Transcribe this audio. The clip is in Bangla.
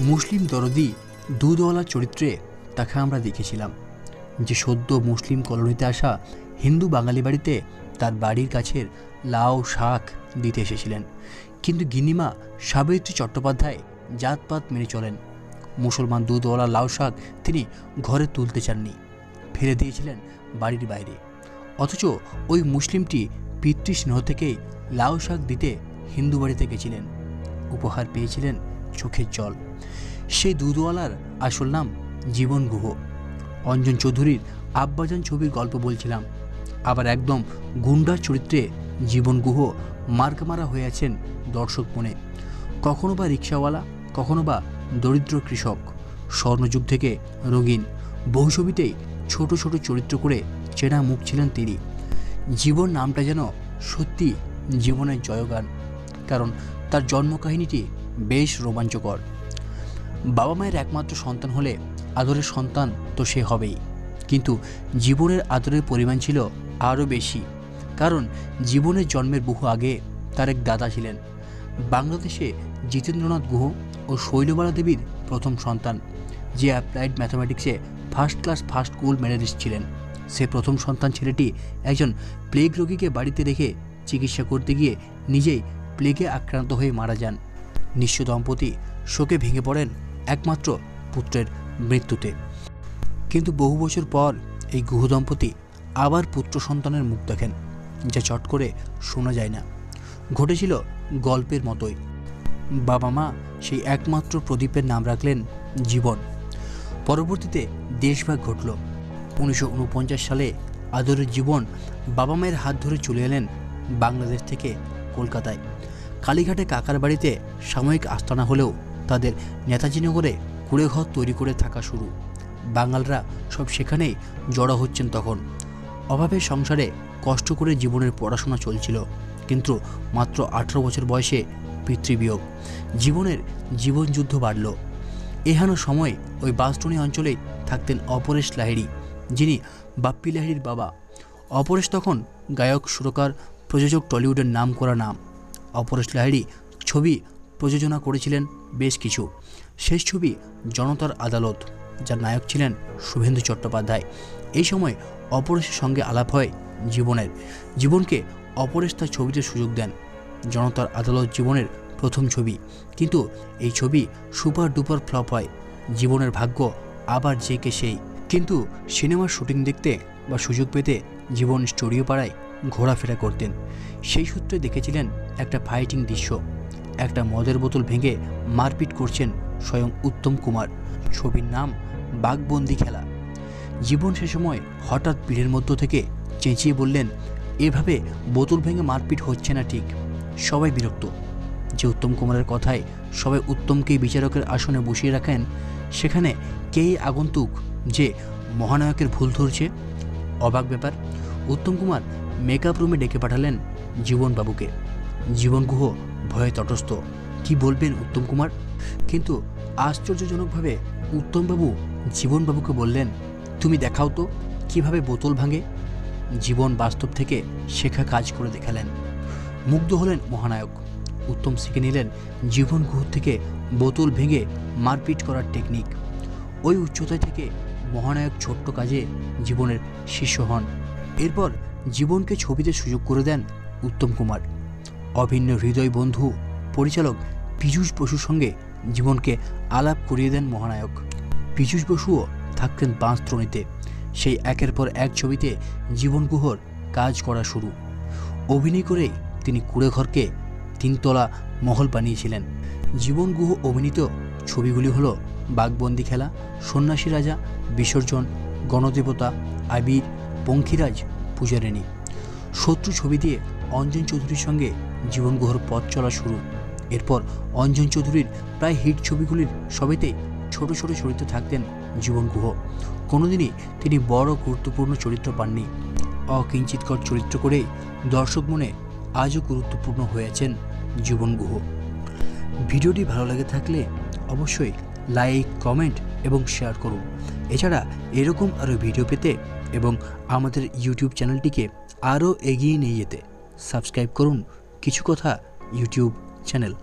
মুসলিম দরদি দুধওয়ালার চরিত্রে তাকে আমরা দেখেছিলাম। যে সদ্য মুসলিম কলোনিতে আসা হিন্দু বাঙালি বাড়িতে তার বাড়ির কাছের লাউ শাক দিতে এসেছিলেন। কিন্তু গিনিমা সাবিত্রী চট্টোপাধ্যায় জাতপাত মেনে চলেন। মুসলমান দুধওয়ালা লাউ শাক তিনি ঘরে তুলতে চাননি, ফেলে দিয়েছিলেন বাড়ির বাইরে। অথচ ওই মুসলিমটি পিতৃস্নেহ থেকেই লাউ শাক দিতে হিন্দু বাড়িতে গেছিলেন। উপহার পেয়েছিলেন চোখের জল। সেই দুধওয়ালার আসল নাম জীবন গুহ। অঞ্জন চৌধুরীর আব্বাজান ছবির গল্প বলছিলাম। আবার একদম গুন্ডার চরিত্রে জীবন গুহ মার্কা মারা হয়ে আছেন দর্শক মনে। কখনো বা রিক্সাওয়ালা, কখনো বা দরিদ্র কৃষক। স্বর্ণযুগ থেকে রঙিন। বহু ছবিতেই ছোট ছোট চরিত্র করে চেনা মুখ ছিলেন তিনি। জীবন নামটা যেন সত্যি জীবনের জয়গান। কারণ তার জন্মকাহিনীটি বেশ রোমাঞ্চকর। বাবা মায়ের একমাত্র সন্তান হলে আদরের সন্তান তো সে হবেই। কিন্তু জীবনের আদরের পরিমাণ ছিল আরও বেশি। কারণ জীবনের জন্মের বহু আগে তার এক দাদা ছিলেন। বাংলাদেশে জিতেন্দ্রনাথ গুহ ও শৈলবালা দেবীর প্রথম সন্তান, যে applied ম্যাথামেটিক্সে first class first gold medalist ছিলেন। সে প্রথম সন্তান ছেলেটি একজন প্লেগ রোগীকে বাড়িতে রেখে চিকিৎসা করতে গিয়ে নিজেই প্লেগে আক্রান্ত হয়ে মারা যান। নিঃস্ব দম্পতি শোকে ভেঙে পড়েন একমাত্র পুত্রের মৃত্যুতে। কিন্তু বহু বছর পর এই গুহ দম্পতি আবার পুত্র সন্তানের মুখ দেখেন, যা চট করে শোনা যায় না। ঘটেছিল গল্পের মতোই। বাবা মা সেই একমাত্র প্রদীপের নাম রাখলেন জীবন। পরবর্তীতে দেশভাগ ঘটল। উনিশশো উনপঞ্চাশ সালে আদরের জীবন বাবা মায়ের হাত ধরে চলে এলেন বাংলাদেশ থেকে কলকাতায়। কালীঘাটে কাকার বাড়িতে সাময়িক আস্তানা হলেও তাদের নেতাজি নগরে কুড়েঘর তৈরি করে থাকা শুরু। বাঙালরা সব সেখানেই জড়ো হচ্ছেন তখন। অভাবের সংসারে কষ্ট করে জীবনের পড়াশোনা চলছিল, কিন্তু মাত্র আঠেরো বছর বয়সে পিতৃবিয়োগ। জীবনের জীবনযুদ্ধ বাড়ল। এহানো সময় ওই বাসটনি অঞ্চলেই থাকতেন অপরেশ লাহিড়ি, যিনি বাপ্পি লাহিড়ির বাবা। অপরেশ তখন গায়ক, সুরকার, প্রযোজক টলিউডের নাম করা নাম। অপরেশ লাহিড়ি ছবি প্রযোজনা করেছিলেন বেশ কিছু। শেষ ছবি জনতার আদালত, যার নায়ক ছিলেন শুভেন্দু চট্টোপাধ্যায়। এই সময় অপরেশের সঙ্গে আলাপ হয় জীবনের। জীবনকে অপরেশ তার ছবিতে সুযোগ দেন। জনতার আদালত জীবনের প্রথম ছবি। কিন্তু এই ছবি সুপার ডুপার ফ্লপ হয়। জীবনের ভাগ্য আবার যে কে সেই। কিন্তু সিনেমার শুটিং দেখতে বা সুযোগ পেতে জীবন স্টুডিও পাড়ায় ঘোরাফেরা করতেন। সেই সূত্রে দেখেছিলেন একটা ফাইটিং দৃশ্য। একটা মদের বোতল ভেঙে মারপিট করছেন স্বয়ং উত্তম কুমার। ছবির নাম বাঘবন্দি খেলা। জীবন সে সময় হঠাৎ ভিড়ের মধ্য থেকে চেঁচিয়ে বললেন, এভাবে বোতল ভেঙে মারপিট হচ্ছে না ঠিক। সবাই বিরক্ত। যে উত্তম কুমারের কথায় সবাই উত্তমকেই বিচারকের আসনে বসিয়ে রাখেন, সেখানে কেই আগন্তুক যে মহানায়কের ভুল ধরছে? অবাক ব্যাপার। উত্তম কুমার মেকআপ রুমে ডেকে পাঠালেন জীবনবাবুকে জীবন গুহ, ভয়ে তটস্থ। কি বলবেন উত্তম কুমার? কিন্তু আশ্চর্যজনকভাবে উত্তমবাবু জীবনবাবুকে বললেন, তুমি দেখাও তো, কীভাবে বোতল ভাঙে? জীবন বাস্তব থেকে শেখা কাজ করে দেখালেন। মুগ্ধ হলেন মহানায়ক। উত্তম শিখে নিলেন জীবন গুহ থেকে বোতল ভেঙে মারপিট করার টেকনিক ওই উচ্চতায় থেকে মহানায়ক ছোট্ট কাজে জীবনের শিষ্য হন। এরপর জীবনকে ছবিতে সুযোগ করে দেন উত্তম কুমার। অভিন্ন হৃদয় বন্ধু, পরিচালক পীযূষ বসুর সঙ্গে জীবনকে আলাপ করিয়ে দেন মহানায়ক। পীযূষ বসুও থাকতেন বাঁশত্রণীতে সেই একের পর এক ছবিতে জীবন গুহর কাজ করা শুরু। অভিনয় করেই তিনি কুড়েঘরকে তিনতলা মহল বানিয়েছিলেন। জীবন গুহ অভিনীত ছবিগুলি হলো বাঘবন্দি খেলা, সন্ন্যাসী রাজা, বিসর্জন, গণদেবতা, আবির, পঙ্খিরাজ পূজারিণী শত্রু ছবি দিয়ে অঞ্জন চৌধুরীর সঙ্গে জীবন গুহর পথ চলা শুরু। এরপর অঞ্জন চৌধুরীর প্রায় হিট ছবিগুলির সবেতেই ছোট ছোট চরিত্র থাকতেন জীবন গুহ কোনোদিনই তিনি বড় গুরুত্বপূর্ণ চরিত্র পাননি। অকিঞ্চিতকর চরিত্র করেই দর্শক মনে আজও গুরুত্বপূর্ণ হয়েছেন জীবন গুহ ভিডিওটি ভালো লাগে থাকলে অবশ্যই লাইক, কমেন্ট এবং শেয়ার করুন। এছাড়া এরকম আরও ভিডিও পেতে এবং আমাদের ইউটিউব চ্যানেলটিকে আরও এগিয়ে নিয়ে যেতে সাবস্ক্রাইব করুন কিছু কথা ইউটিউব চ্যানেল।